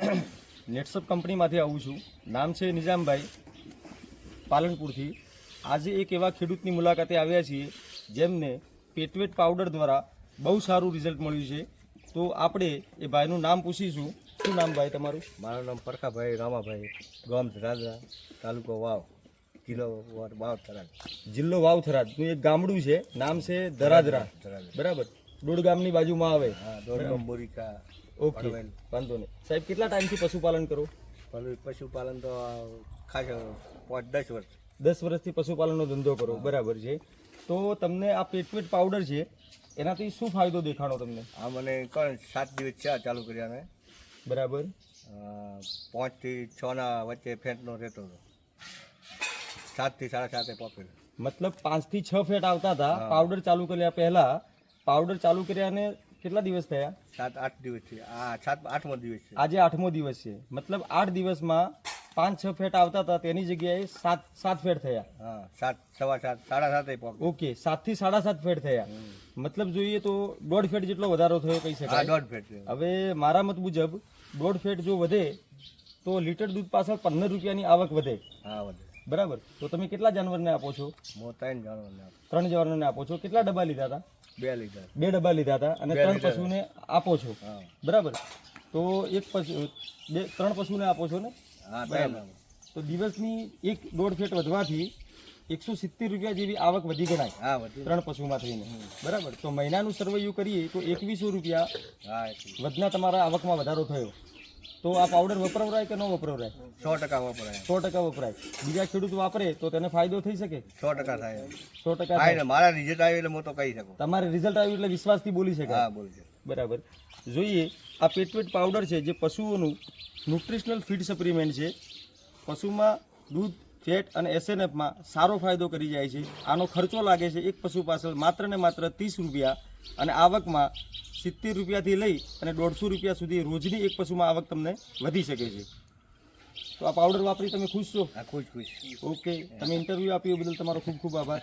નેટસપ કંપનીમાંથી આવું છું. નામ છે નિઝામભાઈ પાલનપુરથી. આજે એક એવા ખેડૂતની મુલાકાતે આવ્યા છીએ જેમને પેટવેટ પાવડર દ્વારા બહુ સારું રિઝલ્ટ મળ્યું છે. તો આપણે એ ભાઈનું નામ પૂછીશું. શું નામ ભાઈ તમારું? મારું નામ પરખાભાઈ રામાભાઈ ગામ ધરાદરા તાલુકો વાવ કિલ્લો વાવ થરાદ જિલ્લો વાવ વાવથરાદનું એક ગામડું છે. નામ છે ધરાદરા. બરાબર? દોડ ગામની બાજુમાં આવે. હા દોડગામ બોરિકા. ઓકે. વાંધો નહીં. સાહેબ કેટલા ટાઈમથી પશુપાલન કરો? પશુપાલન તો ખાસ પાંચ દસ વર્ષ. દસ વર્ષથી પશુપાલનનો ધંધો કરો. બરાબર છે. તો તમને આ પેટવેટ પાવડર છે એનાથી શું ફાયદો દેખાડો તમને? આ મને કોણ સાત દિવસ છે આ ચાલુ કર્યા મેં. બરાબર. પાંચથી છના વચ્ચે ફેટનો રહેતો હતો. સાતથી સાડા સાતે પોકેલો. મતલબ પાંચથી છ ફેટ આવતા હતા. પાવડર ચાલુ કર્યા પહેલાં પાવડર ચાલુ કર્યાને કેટલા દિવસ થયા? સાત આઠ દિવસથી આ સાત આઠમો દિવસ છે. આજે આઠમો દિવસ છે. મતલબ આઠ દિવસમાં પાંચ છ ફેટ આવતા હતા તેની જગ્યાએ સાત સાત ફેટ થયા. હા સાત સવા સાત સાડા સાત ઓકે ઓકે સાતથી સાડા સાત ફેટ થયા. મતલબ જોઈએ તો દોઢ ફેટ જેટલો વધારો થયો કહી શકાય. દોઢ ફેટ છે હવે મારા મત મુજબ દોઢ ફેટ જો વધે તો લીટર દૂધ પાછળ પંદર રૂપિયાની આવક વધે. હા વધે. બરાબર? તો તમે કેટલા જાનવરને આપો છો? ત્રણ જાનવરને. ત્રણ જાનવરને આપો છો. કેટલા ડબ્બા લીધા હતા? બે બે ડબ્બા લીધા હતા અને ત્રણ પશુને આપો છો. બરાબર? તો એક પશુ બે ત્રણ પશુને આપો છો ને? હા બરાબર. તો દિવસની એક દોઢ ફેટ વધવાથી એકસો સિત્તેર રૂપિયા જેવી આવક વધી ગણાય. હા ત્રણ પશુમાં થઈને. બરાબર? તો મહિનાનું સર્વૈયું કરીએ તો એકવીસો રૂપિયા વધના તમારા આવકમાં વધારો થયો. તો આ પાવડર વપરાવરાય કે ન વપરાવરાય? સો ટકા વપરાય. સો ટકા વપરાય. બીજા ખેડૂત વાપરે તો તેને ફાયદો થઈ શકે? સો ટકા થાય. સો ટકા થાય. ને મારા રિઝલ્ટ આવ્યું એટલે હું તો કહી શકું. તમારે રિઝલ્ટ આવ્યું એટલે વિશ્વાસથી બોલી શકે હા બોલજો બરાબર. જોઈએ આ પેટવેટ પાવડર છે જે પશુઓનું ન્યુટ્રિશનલ ફીડ સપ્લિમેન્ટ છે. પશુમાં દૂધ ફેટ અને એસએનએફમાં સારો ફાયદો કરી જાય છે. આનો ખર્ચો લાગે છે એક પશુ પાછળ માત્ર ને માત્ર ત્રીસ રૂપિયા અને આવકમાં સિત્તેર રૂપિયાથી લઈ અને દોઢસો રૂપિયા સુધી રોજની એક પશુમાં આવક તમને વધી શકે છે. તો આ પાવડર વાપરી તમે ખુશ છો? ખુશ ખુશ. ઓકે તમે ઇન્ટરવ્યૂ આપ્યું બદલ તમારો ખૂબ ખૂબ આભાર.